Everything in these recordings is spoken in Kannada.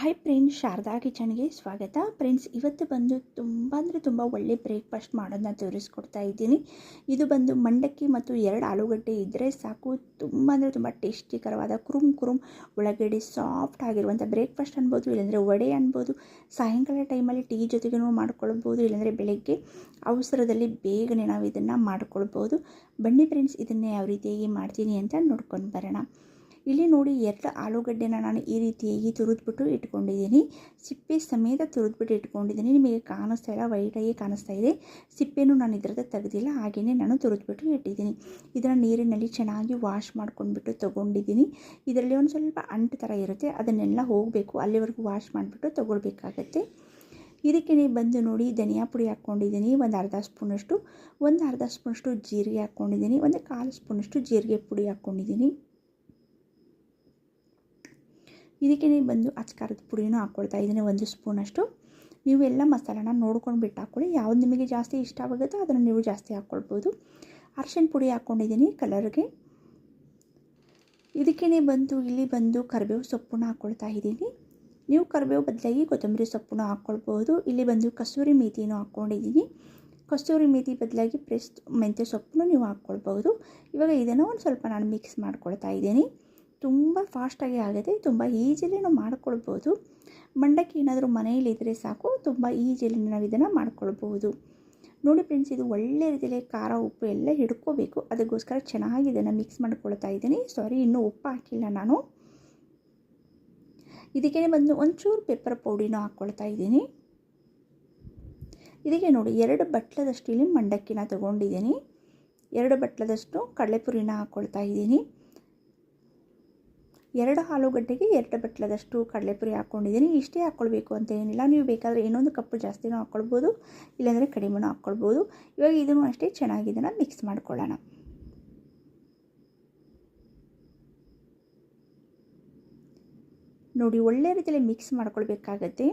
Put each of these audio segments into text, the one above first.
ಹಾಯ್ ಫ್ರೆಂಡ್ಸ್ ಶಾರದಾ ಕಿಚನ್ಗೆ ಸ್ವಾಗತ. ಫ್ರೆಂಡ್ಸ್ ಇವತ್ತು ಬಂದು ತುಂಬ ಅಂದರೆ ತುಂಬ ಒಳ್ಳೆ ಬ್ರೇಕ್ಫಾಸ್ಟ್ ಮಾಡೋದನ್ನ ತೋರಿಸ್ಕೊಡ್ತಾ ಇದ್ದೀನಿ. ಇದು ಬಂದು ಮಂಡಕ್ಕಿ ಮತ್ತು ಎರಡು ಆಲೂಗಡ್ಡೆ ಇದ್ದರೆ ಸಾಕು. ತುಂಬ ಅಂದರೆ ತುಂಬ ಟೇಸ್ಟಿಕರವಾದ ಕುರುಮ್ ಕುರುಮ್ ಒಳಗಡೆ ಸಾಫ್ಟ್ ಆಗಿರುವಂಥ ಬ್ರೇಕ್ಫಾಸ್ಟ್ ಅನ್ಬೋದು, ಇಲ್ಲಾಂದರೆ ವಡೆ ಅನ್ಬೋದು. ಸಾಯಂಕಾಲ ಟೈಮಲ್ಲಿ ಟೀ ಜೊತೆಗೂ ಮಾಡ್ಕೊಳ್ಬೋದು, ಇಲ್ಲಾಂದರೆ ಬೆಳಗ್ಗೆ ಅವಸರದಲ್ಲಿ ಬೇಗನೆ ನಾವು ಇದನ್ನು ಮಾಡ್ಕೊಳ್ಬೋದು. ಬನ್ನಿ ಫ್ರೆಂಡ್ಸ್ ಇದನ್ನು ಯಾವ ರೀತಿಯಾಗಿ ಮಾಡ್ತೀನಿ ಅಂತ ನೋಡ್ಕೊಂಡು ಬರೋಣ. ಇಲ್ಲಿ ನೋಡಿ ಎರಡು ಆಲೂಗಡ್ಡೆನ ನಾನು ಈ ರೀತಿಯಾಗಿ ತುರಿದ್ಬಿಟ್ಟು ಇಟ್ಕೊಂಡಿದ್ದೀನಿ. ಸಿಪ್ಪೆ ಸಮೇತ ತುರಿದ್ಬಿಟ್ಟು ಇಟ್ಕೊಂಡಿದ್ದೀನಿ. ನಿಮಗೆ ಕಾಣಿಸ್ತಾ ಇಲ್ಲ ವೈಟಾಗಿ ಕಾಣಿಸ್ತಾ ಇದೆ. ಸಿಪ್ಪೆನೂ ನಾನು ಇದರದ ತೆಗೆದಿಲ್ಲ ಹಾಗೆಯೇ ನಾನು ತುರಿದ್ಬಿಟ್ಟು ಇಟ್ಟಿದ್ದೀನಿ. ಇದನ್ನು ನೀರಿನಲ್ಲಿ ಚೆನ್ನಾಗಿ ವಾಶ್ ಮಾಡ್ಕೊಂಡ್ಬಿಟ್ಟು ತೊಗೊಂಡಿದ್ದೀನಿ. ಇದರಲ್ಲಿ ಒಂದು ಸ್ವಲ್ಪ ಅಂಟು ಥರ ಇರುತ್ತೆ, ಅದನ್ನೆಲ್ಲ ಹೋಗಬೇಕು, ಅಲ್ಲಿವರೆಗೂ ವಾಶ್ ಮಾಡಿಬಿಟ್ಟು ತೊಗೊಳ್ಬೇಕಾಗತ್ತೆ. ಇದಕ್ಕೆ ಬಂದು ನೋಡಿ, ಧನಿಯಾ ಪುಡಿ ಹಾಕ್ಕೊಂಡಿದ್ದೀನಿ, ಒಂದು ಅರ್ಧ ಸ್ಪೂನಷ್ಟು, ಒಂದು ಅರ್ಧ ಸ್ಪೂನಷ್ಟು ಜೀರಿಗೆ ಹಾಕ್ಕೊಂಡಿದ್ದೀನಿ, ಒಂದು ಕಾಲು ಸ್ಪೂನಷ್ಟು ಜೀರಿಗೆ ಪುಡಿ ಹಾಕ್ಕೊಂಡಿದ್ದೀನಿ. ಇದಕ್ಕೆ ಬಂದು ಅಚ್ಕಾರದ ಪುಡಿನೂ ಹಾಕ್ಕೊಳ್ತಾ ಇದ್ದೀನಿ ಒಂದು ಸ್ಪೂನಷ್ಟು ನೀವು ಎಲ್ಲ ಮಸಾಲಾನ ನೋಡ್ಕೊಂಡು ಬಿಟ್ಟು ಹಾಕ್ಕೊಳ್ಳಿ ಯಾವ್ದು ನಿಮಗೆ ಜಾಸ್ತಿ ಇಷ್ಟವಾಗುತ್ತೋ ಅದನ್ನು ನೀವು ಜಾಸ್ತಿ ಹಾಕ್ಕೊಳ್ಬೋದು. ಅರ್ಶಿನ ಪುಡಿ ಹಾಕ್ಕೊಂಡಿದ್ದೀನಿ ಕಲರ್ಗೆ. ಇದಕ್ಕೇ ಬಂದು, ಇಲ್ಲಿ ಬಂದು ಕರಿಬೇವು ಸೊಪ್ಪನ್ನು ಹಾಕ್ಕೊಳ್ತಾ ಇದ್ದೀನಿ. ನೀವು ಕರಿಬೇವು ಬದಲಾಗಿ ಕೊತ್ತಂಬರಿ ಸೊಪ್ಪನ್ನು ಹಾಕ್ಕೊಳ್ಬೋದು. ಇಲ್ಲಿ ಬಂದು ಕಸೂರಿ ಮೇಥಿನೂ ಹಾಕ್ಕೊಂಡಿದ್ದೀನಿ. ಕಸ್ತೂರಿ ಮೇಥಿ ಬದಲಾಗಿ ಪ್ರೆಸ್ ಮೆಂತ್ಯ ಸೊಪ್ಪನ್ನು ನೀವು ಹಾಕ್ಕೊಳ್ಬೋದು. ಇವಾಗ ಇದನ್ನು ಒಂದು ಸ್ವಲ್ಪ ನಾನು ಮಿಕ್ಸ್ ಮಾಡ್ಕೊಳ್ತಾ ಇದ್ದೀನಿ. ತುಂಬ ಫಾಸ್ಟಾಗಿ ಆಗುತ್ತೆ ತುಂಬ ಈಸಿಲಿ ನಾವು ಮಾಡ್ಕೊಳ್ಬೋದು. ಮಂಡಕ್ಕಿ ಏನಾದರೂ ಮನೆಯಲ್ಲಿದ್ದರೆ ಸಾಕು, ತುಂಬ ಈಸಿಲಿ ನಾವು ಇದನ್ನು ಮಾಡ್ಕೊಳ್ಬೋದು. ನೋಡಿ ಫ್ರೆಂಡ್ಸ್ ಇದು ಒಳ್ಳೆ ರೀತಿಯಲ್ಲಿ ಖಾರ, ಉಪ್ಪು ಎಲ್ಲ ಹಿಡ್ಕೋಬೇಕು. ಅದಕ್ಕೋಸ್ಕರ ಚೆನ್ನಾಗಿ ಇದನ್ನು ಮಿಕ್ಸ್ ಮಾಡ್ಕೊಳ್ತಾ ಇದ್ದೀನಿ. ಸಾರಿ ಇನ್ನೂ ಉಪ್ಪು ಹಾಕಿಲ್ಲ ನಾನು. ಇದಕ್ಕೆ ಬಂದು ಒಂಚೂರು ಪೆಪ್ಪರ್ ಪೌಡಿನೂ ಹಾಕ್ಕೊಳ್ತಾ ಇದ್ದೀನಿ. ಇದಕ್ಕೆ ನೋಡಿ ಎರಡು ಬಟ್ಲದಷ್ಟು ಇಲ್ಲಿ ಮಂಡಕ್ಕಿನ ತೊಗೊಂಡಿದ್ದೀನಿ. ಎರಡು ಬಟ್ಲದಷ್ಟು ಕಡಲೆಪುರಿನ ಹಾಕ್ಕೊಳ್ತಾ ಇದ್ದೀನಿ. ಎರಡು ಆಲೂಗಡ್ಡೆಗೆ ಎರಡು ಬಟ್ಲದಷ್ಟು ಕಡಲೆಪುರಿ ಹಾಕ್ಕೊಂಡಿದ್ದೀನಿ. ಇಷ್ಟೇ ಹಾಕ್ಕೊಳ್ಬೇಕು ಅಂತ ಏನಿಲ್ಲ. ನೀವು ಬೇಕಾದರೆ ಇನ್ನೊಂದು ಕಪ್ಪು ಜಾಸ್ತಿನೂ ಹಾಕ್ಕೊಳ್ಬೋದು, ಇಲ್ಲಾಂದರೆ ಕಡಿಮೆನೂ ಹಾಕ್ಕೊಳ್ಬೋದು. ಇವಾಗ ಇದನ್ನು ಅಷ್ಟೇ ಚೆನ್ನಾಗಿ ಇದನ್ನು ಮಿಕ್ಸ್ ಮಾಡ್ಕೊಳ್ಳೋಣ. ನೋಡಿ, ಒಳ್ಳೆ ರೀತಿಯಲ್ಲಿ ಮಿಕ್ಸ್ ಮಾಡ್ಕೊಳ್ಬೇಕಾಗತ್ತೆ.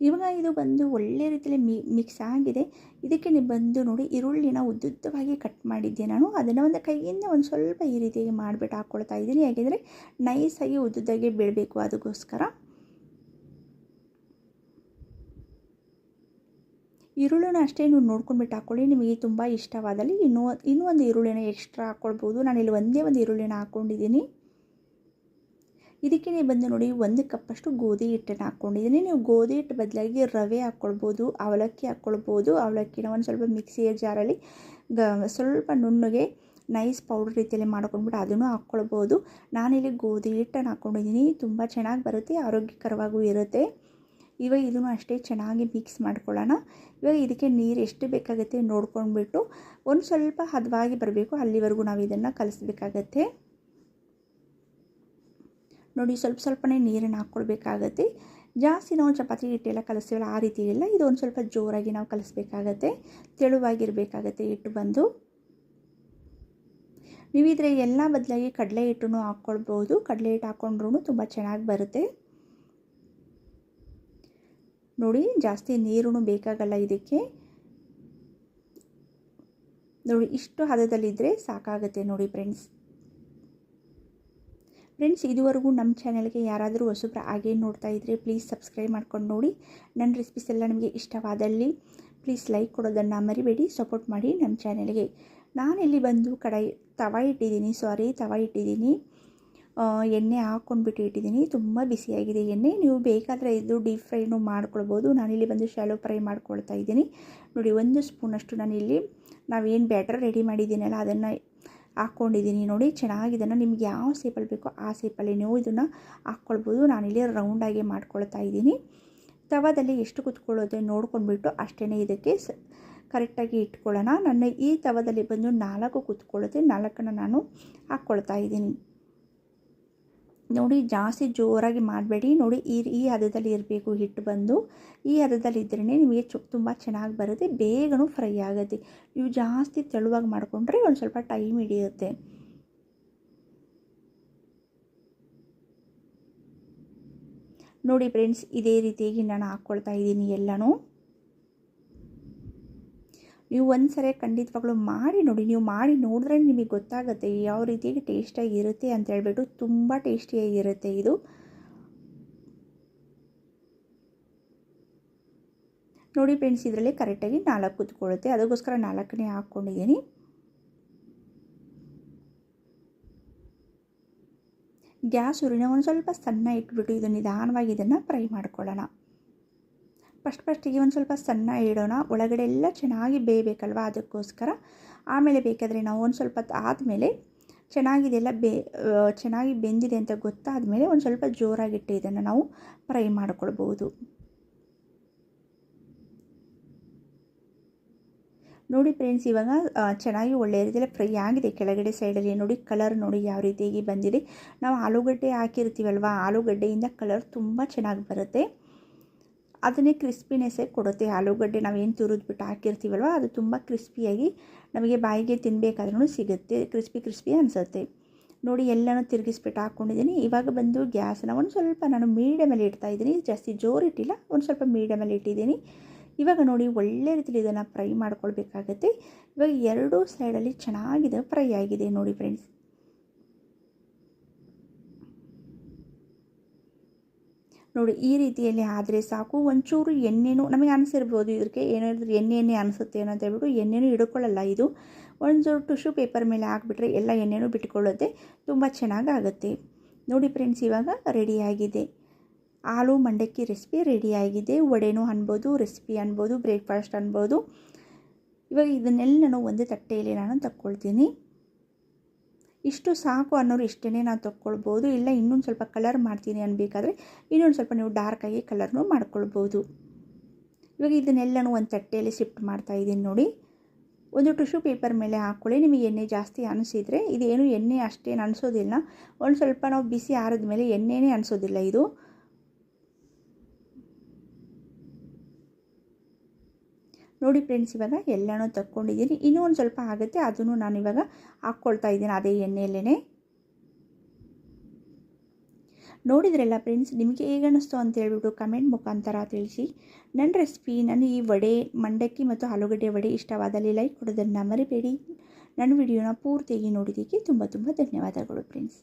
ಇವಾಗ ಇದು ಬಂದು ಒಳ್ಳೆ ರೀತಿಯಲ್ಲಿ ಮಿಕ್ಸ್ ಆಗಿದೆ. ಇದಕ್ಕೆ ನೀವು ಬಂದು ನೋಡಿ ಈರುಳ್ಳಿನ ಉದ್ದುದ್ದವಾಗಿ ಕಟ್ ಮಾಡಿದ್ದೆ ನಾನು? ಅದನ್ನು ಒಂದು ಕೈಯಿಂದ ಒಂದು ಸ್ವಲ್ಪ ಈ ರೀತಿಯಾಗಿ ಮಾಡಿಬಿಟ್ಟು ಹಾಕ್ಕೊಳ್ತಾ ಇದ್ದೀನಿ. ಯಾಕೆಂದರೆ ನೈಸಾಗಿ ಉದ್ದುದ್ದಾಗಿ ಬೀಳಬೇಕು ಅದಕ್ಕೋಸ್ಕರ. ಈರುಳ್ಳಿನ ಅಷ್ಟೇ ನೀವು ನೋಡ್ಕೊಂಡ್ಬಿಟ್ಟು ಹಾಕ್ಕೊಳ್ಳಿ ನಿಮಗೆ ತುಂಬ ಇಷ್ಟವಾದಲ್ಲಿ ಇನ್ನೂ ಇನ್ನೂ ಒಂದು ಈರುಳ್ಳಿನ ಎಕ್ಸ್ಟ್ರಾ ಹಾಕ್ಕೊಳ್ಬೋದು ನಾನಿಲ್ಲಿ ಒಂದೇ ಒಂದು ಈರುಳ್ಳಿನ ಹಾಕ್ಕೊಂಡಿದ್ದೀನಿ ಇದಕ್ಕೆ ಬಂದು ನೋಡಿ ಒಂದು ಕಪ್ಪಷ್ಟು ಗೋಧಿ ಹಿಟ್ಟನ್ನು ಹಾಕ್ಕೊಂಡಿದ್ದೀನಿ. ನೀವು ಗೋಧಿ ಹಿಟ್ಟು ಬದಲಾಗಿ ರವೆ ಹಾಕ್ಕೊಳ್ಬೋದು, ಅವಲಕ್ಕಿ ಹಾಕ್ಕೊಳ್ಬೋದು. ಅವಲಕ್ಕಿನ ಒಂದು ಸ್ವಲ್ಪ ಮಿಕ್ಸಿಯ ಜಾರಲ್ಲಿ ಗ ಸ್ವಲ್ಪ ನುಣ್ಣಗೆ ನೈಸ್ ಪೌಡ್ರ್ ರೀತಿಯಲ್ಲಿ ಮಾಡ್ಕೊಂಡ್ಬಿಟ್ಟು ಅದನ್ನು ಹಾಕ್ಕೊಳ್ಬೋದು. ನಾನಿಲ್ಲಿ ಗೋಧಿ ಹಿಟ್ಟನ್ನು ಹಾಕ್ಕೊಂಡಿದ್ದೀನಿ. ತುಂಬ ಚೆನ್ನಾಗಿ ಬರುತ್ತೆ, ಆರೋಗ್ಯಕರವಾಗೂ ಇರುತ್ತೆ. ಇವಾಗ ಇದನ್ನು ಅಷ್ಟೇ ಚೆನ್ನಾಗಿ ಮಿಕ್ಸ್ ಮಾಡ್ಕೊಳ್ಳೋಣ. ಇವಾಗ ಇದಕ್ಕೆ ನೀರು ಎಷ್ಟು ಬೇಕಾಗುತ್ತೆ ನೋಡ್ಕೊಂಡ್ಬಿಟ್ಟು ಒಂದು ಸ್ವಲ್ಪ ಹದವಾಗಿ ಬರಬೇಕು. ಅಲ್ಲಿವರೆಗೂ ನಾವು ಇದನ್ನು ಕಲಿಸ್ಬೇಕಾಗತ್ತೆ. ನೋಡಿ ಸ್ವಲ್ಪ ಸ್ವಲ್ಪನೇ ನೀರನ್ನು ಹಾಕ್ಕೊಳ್ಬೇಕಾಗತ್ತೆ. ಜಾಸ್ತಿ ನಾವು ಚಪಾತಿ ಹಿಟ್ಟೆಲ್ಲ ಕಲಿಸ್ತೀವಲ್ಲ ಆ ರೀತಿ ಇಲ್ಲ ಇದು ಒಂದು ಸ್ವಲ್ಪ ಜೋರಾಗಿ ನಾವು ಕಲಿಸ್ಬೇಕಾಗತ್ತೆ. ತೆಳುವಾಗಿರಬೇಕಾಗತ್ತೆ ಹಿಟ್ಟು ಬಂದು. ನೀವು ಇದ್ರೆ ಎಲ್ಲ ಬದಲಾಗಿ ಕಡಲೆ ಹಿಟ್ಟನ್ನು ಹಾಕ್ಕೊಳ್ಬೋದು. ಕಡಲೆ ಹಿಟ್ಟು ಹಾಕ್ಕೊಂಡ್ರೂ ತುಂಬ ಚೆನ್ನಾಗಿ ಬರುತ್ತೆ. ನೋಡಿ ಜಾಸ್ತಿ ನೀರು ಬೇಕಾಗಲ್ಲ ಇದಕ್ಕೆ. ನೋಡಿ ಇಷ್ಟು ಹದದಲ್ಲಿದ್ದರೆ ಸಾಕಾಗುತ್ತೆ ನೋಡಿ ಫ್ರೆಂಡ್ಸ್. ಫ್ರೆಂಡ್ಸ್ ಇದುವರೆಗೂ ನಮ್ಮ ಚಾನಲ್ಗೆ ಯಾರಾದರೂ ಹೊಸಬ್ರ ಹಾಗೆ ನೋಡ್ತಾ ಇದ್ದರೆ ಪ್ಲೀಸ್ ಸಬ್ಸ್ಕ್ರೈಬ್ ಮಾಡ್ಕೊಂಡು ನೋಡಿ. ನನ್ನ ರೆಸಿಪೀಸ್ ಎಲ್ಲ ನಿಮಗೆ ಇಷ್ಟವಾದಲ್ಲಿ ಪ್ಲೀಸ್ ಲೈಕ್ ಕೊಡೋದನ್ನು ಮರಿಬೇಡಿ ಸಪೋರ್ಟ್ ಮಾಡಿ ನಮ್ಮ ಚಾನಲ್ಗೆ ನಾನಿಲ್ಲಿ ಬಂದು ಕಡಾಯಿ ತವ ಇಟ್ಟಿದ್ದೀನಿ ಸಾರಿ ತವ ಇಟ್ಟಿದ್ದೀನಿ. ಎಣ್ಣೆ ಹಾಕ್ಕೊಂಡ್ಬಿಟ್ಟು ಇಟ್ಟಿದ್ದೀನಿ. ತುಂಬ ಬಿಸಿಯಾಗಿದೆ ಎಣ್ಣೆ. ನೀವು ಬೇಕಾದರೆ ಇದು ಡೀಪ್ ಫ್ರೈನು ಮಾಡ್ಕೊಳ್ಬೋದು. ನಾನಿಲ್ಲಿ ಬಂದು ಶಾಲೋ ಫ್ರೈ ಮಾಡ್ಕೊಳ್ತಾ ಇದ್ದೀನಿ. ನೋಡಿ, ಒಂದು ಸ್ಪೂನಷ್ಟು ನಾನಿಲ್ಲಿ ನಾವೇನು ಬ್ಯಾಟರ್ ರೆಡಿ ಮಾಡಿದ್ದೀನಲ್ಲ, ಅದನ್ನು ಹಾಕ್ಕೊಂಡಿದ್ದೀನಿ ನೋಡಿ ಚೆನ್ನಾಗಿದನ್ನು ನಿಮ್ಗೆ ಯಾವ ಸೇಪಲ್ಲಿ ಬೇಕೋ ಆ ಸೇಪಲ್ಲಿ ನೀವು ಇದನ್ನು ಹಾಕ್ಕೊಳ್ಬೋದು ನಾನಿಲ್ಲಿ ರೌಂಡಾಗಿ ಮಾಡ್ಕೊಳ್ತಾ ಇದ್ದೀನಿ. ತವದಲ್ಲಿ ಎಷ್ಟು ಕುತ್ಕೊಳ್ಳೋದೆ ನೋಡ್ಕೊಂಡ್ಬಿಟ್ಟು ಅಷ್ಟೇ ಇದಕ್ಕೆ ಸ ಕರೆಕ್ಟಾಗಿ ಇಟ್ಕೊಳ್ಳೋಣ. ನನ್ನ ಈ ತವದಲ್ಲಿ ಬಂದು ನಾಲ್ಕು ಕುತ್ಕೊಳ್ಳುತ್ತೆ ನಾಲ್ಕನ್ನು ನಾನು ಹಾಕ್ಕೊಳ್ತಾ ಇದ್ದೀನಿ. ನೋಡಿ ಜಾಸ್ತಿ ಜೋರಾಗಿ ಮಾಡಬೇಡಿ. ನೋಡಿ ಈ ಈ ಹದದಲ್ಲಿ ಇರಬೇಕು ಹಿಟ್ಟು ಬಂದು. ಈ ಹದದಲ್ಲಿ ಇದ್ರೇ ನಿಮಗೆ ಚು, ತುಂಬ ಚೆನ್ನಾಗಿ ಬರುತ್ತೆ. ಬೇಗನೂ ಫ್ರೈ ಆಗುತ್ತೆ. ನೀವು ಜಾಸ್ತಿ ತೆಳುವಾಗಿ ಮಾಡಿಕೊಂಡ್ರೆ ಒಂದು ಸ್ವಲ್ಪ ಟೈಮ್ ಹಿಡಿಯುತ್ತೆ. ನೋಡಿ ಫ್ರೆಂಡ್ಸ್, ಇದೇ ರೀತಿಯಾಗಿ ನಾನು ಹಾಕ್ಕೊಳ್ತಾ ಇದ್ದೀನಿ ಎಲ್ಲನೂ. ನೀವು ಒಂದು ಸರಿ ಖಂಡಿತವಾಗ್ಲೂ ಮಾಡಿ ನೋಡಿ. ನೀವು ಮಾಡಿ ನೋಡಿದ್ರೆ ನಿಮಗೆ ಗೊತ್ತಾಗುತ್ತೆ ಯಾವ ರೀತಿಯಾಗಿ ಟೇಸ್ಟಾಗಿ ಇರುತ್ತೆ ಅಂತ ಹೇಳ್ಬಿಟ್ಟು ತುಂಬ ಟೇಸ್ಟಿಯಾಗಿರುತ್ತೆ ಇದು. ನೋಡಿ ಫ್ರೆಂಡ್ಸ್, ಇದರಲ್ಲಿ ಕರೆಕ್ಟಾಗಿ ನಾಲ್ಕು ಕೂತ್ಕೊಳ್ಳುತ್ತೆ. ಅದಕ್ಕೋಸ್ಕರ ನಾಲ್ಕನೇ ಹಾಕ್ಕೊಂಡಿದ್ದೀನಿ. ಗ್ಯಾಸ್ ಉರಿನ ಒಂದು ಸ್ವಲ್ಪ ಸಣ್ಣ ಇಟ್ಬಿಟ್ಟು ಇದು ನಿಧಾನವಾಗಿ ಇದನ್ನು ಫ್ರೈ ಮಾಡ್ಕೊಳ್ಳೋಣ. ಫಸ್ಟ್ ಫಸ್ಟಿಗೆ ಒಂದು ಸ್ವಲ್ಪ ಸಣ್ಣ ಇಡೋಣ. ಒಳಗಡೆ ಎಲ್ಲ ಚೆನ್ನಾಗಿ ಬೇಯಬೇಕಲ್ವ ಅದಕ್ಕೋಸ್ಕರ? ಆಮೇಲೆ ಬೇಕಾದರೆ ನಾವು ಒಂದು ಸ್ವಲ್ಪ ಆದಮೇಲೆ ಚೆನ್ನಾಗಿದೆಲ್ಲ ಬೇ ಚೆನ್ನಾಗಿ ಬೆಂದಿದೆ ಅಂತ ಗೊತ್ತಾದ ಮೇಲೆ ಒಂದು ಸ್ವಲ್ಪ ಜೋರಾಗಿಟ್ಟು ಇದನ್ನು ನಾವು ಫ್ರೈ ಮಾಡ್ಕೊಳ್ಬೋದು. ನೋಡಿ ಫ್ರೆಂಡ್ಸ್, ಇವಾಗ ಚೆನ್ನಾಗಿ ಒಳ್ಳೆಯ ರೀತಿಯಲ್ಲಿ ಫ್ರೈ ಆಗಿದೆ. ಕೆಳಗಡೆ ಸೈಡಲ್ಲಿ ನೋಡಿ, ಕಲರ್ ನೋಡಿ ಯಾವ ರೀತಿಯಾಗಿ ಬಂದಿದೆ. ನಾವು ಆಲೂಗಡ್ಡೆ ಹಾಕಿರ್ತೀವಲ್ವ? ಆಲೂಗಡ್ಡೆಯಿಂದ ಕಲರ್ ತುಂಬ ಚೆನ್ನಾಗಿ ಬರುತ್ತೆ. ಅದನ್ನೇ ಕ್ರಿಸ್ಪಿನೆಸ್ಸೇ ಕೊಡುತ್ತೆ. ಆಲೂಗಡ್ಡೆ ನಾವೇನು ತುರಿದ್ಬಿಟ್ಟು ಹಾಕಿರ್ತೀವಲ್ವ, ಅದು ತುಂಬ ಕ್ರಿಸ್ಪಿಯಾಗಿ ನಮಗೆ ಬಾಯಿಗೆ ತಿನ್ನಬೇಕಾದ್ರೂ ಸಿಗುತ್ತೆ, ಕ್ರಿಸ್ಪಿ ಕ್ರಿಸ್ಪಿ ಅನಿಸುತ್ತೆ. ನೋಡಿ, ಎಲ್ಲನೂ ತಿರುಗಿಸ್ಬಿಟ್ಟು ಹಾಕ್ಕೊಂಡಿದ್ದೀನಿ ಇವಾಗ ಬಂದು ಗ್ಯಾಸನ್ನ ಒಂದು ಸ್ವಲ್ಪ ನಾನು ಮೀಡಿಯಮಲ್ಲಿ ಇಡ್ತಾ ಇದ್ದೀನಿ. ಜಾಸ್ತಿ ಜೋರಿಟ್ಟಿಲ್ಲ ಒಂದು ಸ್ವಲ್ಪ ಮೀಡಿಯಮಲ್ಲಿ ಇಟ್ಟಿದ್ದೀನಿ. ಇವಾಗ ನೋಡಿ, ಒಳ್ಳೆ ರೀತಿಲಿ ಇದನ್ನು ಫ್ರೈ ಮಾಡ್ಕೊಳ್ಬೇಕಾಗತ್ತೆ. ಇವಾಗ ಎರಡೂ ಸೈಡಲ್ಲಿ ಚೆನ್ನಾಗಿದೆ, ಫ್ರೈ ಆಗಿದೆ. ನೋಡಿ ಫ್ರೆಂಡ್ಸ್ ನೋಡಿ, ಈ ರೀತಿಯಲ್ಲಿ ಆದರೆ ಸಾಕು. ಒಂಚೂರು ಎಣ್ಣೆನೂ ನಮಗೆ ಅನಿಸಿರ್ಬೋದು ಇದಕ್ಕೆ ಏನಾದರೂ ಎಣ್ಣೆ ಎಣ್ಣೆ ಅನಿಸುತ್ತೆ ಅಂತ ಹೇಳ್ಬಿಟ್ಟು ಎಣ್ಣೆನೂ ಹಿಡ್ಕೊಳ್ಳಲ್ಲ ಇದು. ಒಂಚೂರು ಟಿಶ್ಯೂ ಪೇಪರ್ ಮೇಲೆ ಹಾಕ್ಬಿಟ್ರೆ ಎಲ್ಲ ಎಣ್ಣೆನೂ ಬಿಟ್ಕೊಳ್ಳುತ್ತೆ. ತುಂಬ ಚೆನ್ನಾಗಾಗುತ್ತೆ. ನೋಡಿ ಫ್ರೆಂಡ್ಸ್ ಇವಾಗ ರೆಡಿಯಾಗಿದೆ ಆಲೂ ಮಂಡಕ್ಕಿ ರೆಸಿಪಿ ರೆಡಿಯಾಗಿದೆ ವಡೆನೂ ಅನ್ಬೋದು ರೆಸಿಪಿ ಅನ್ಬೋದು ಬ್ರೇಕ್ಫಾಸ್ಟ್ ಅನ್ಬೋದು. ಇವಾಗ ಇದನ್ನೆಲ್ಲ ನಾನು ಒಂದೇ ತಟ್ಟೆಯಲ್ಲಿ ನಾನು ತಕ್ಕೊಳ್ತೀನಿ. ಇಷ್ಟು ಸಾಕು ಅನ್ನೋರು ಇಷ್ಟೇ ನಾನು ತೊಗೊಳ್ಬೋದು ಇಲ್ಲ, ಇನ್ನೊಂದು ಸ್ವಲ್ಪ ಕಲರ್ ಮಾಡ್ತೀನಿ ಅನ್ಬೇಕಾದ್ರೆ ಇನ್ನೊಂದು ಸ್ವಲ್ಪ ನೀವು ಡಾರ್ಕಾಗಿ ಕಲರ್ನೂ ಮಾಡ್ಕೊಳ್ಬೋದು. ಇವಾಗ ಇದನ್ನೆಲ್ಲನೂ ಒಂದು ತಟ್ಟೆಯಲ್ಲಿ ಶಿಫ್ಟ್ ಮಾಡ್ತಾ ಇದ್ದೀನಿ ನೋಡಿ. ಒಂದು ಟಿಶ್ಯೂ ಪೇಪರ್ ಮೇಲೆ ಹಾಕ್ಕೊಳ್ಳಿ ನಿಮಗೆ ಎಣ್ಣೆ ಜಾಸ್ತಿ ಅನಿಸಿದರೆ ಇದೇನು ಎಣ್ಣೆ ಅಷ್ಟೇನು ಅನಿಸೋದಿಲ್ಲ. ಒಂದು ಸ್ವಲ್ಪ ನಾವು ಬಿಸಿ ಆರಿದ ಮೇಲೆ ಎಣ್ಣೆನೇ ಅನಿಸೋದಿಲ್ಲ ಇದು. ನೋಡಿ ಫ್ರೆಂಡ್ಸ್, ಇವಾಗ ಎಲ್ಲನೂ ತಕ್ಕೊಂಡಿದ್ದೀನಿ. ಇನ್ನೂ ಒಂದು ಸ್ವಲ್ಪ ಆಗುತ್ತೆ. ಅದನ್ನು ನಾನು ಇವಾಗ ಹಾಕ್ಕೊಳ್ತಾ ಇದ್ದೀನಿ ಅದೇ ಎಣ್ಣೆಯಲ್ಲೇ ನೋಡಿದ್ರಲ್ಲ ಫ್ರೆಂಡ್ಸ್, ನಿಮಗೆ ಹೇಗೆ ಅನ್ನಿಸ್ತು ಅಂತ ಹೇಳ್ಬಿಟ್ಟು ಕಮೆಂಟ್ ಮುಖಾಂತರ ತಿಳಿಸಿ. ನನ್ನ ರೆಸಿಪಿ, ನಾನು ಈ ವಡೆ, ಮಂಡಕ್ಕಿ ಮತ್ತು ಆಲೂಗಡ್ಡೆ ವಡೆ ಇಷ್ಟವಾದಲ್ಲಿ ಲೈಕ್ ಕೊಡೋದನ್ನು ಮರಿಬೇಡಿ. ನನ್ನ ವಿಡಿಯೋನ ಪೂರ್ತಿಯಾಗಿ ನೋಡಿದ್ದಕ್ಕೆ ತುಂಬ ತುಂಬ ಧನ್ಯವಾದಗಳು ಫ್ರೆಂಡ್ಸ್.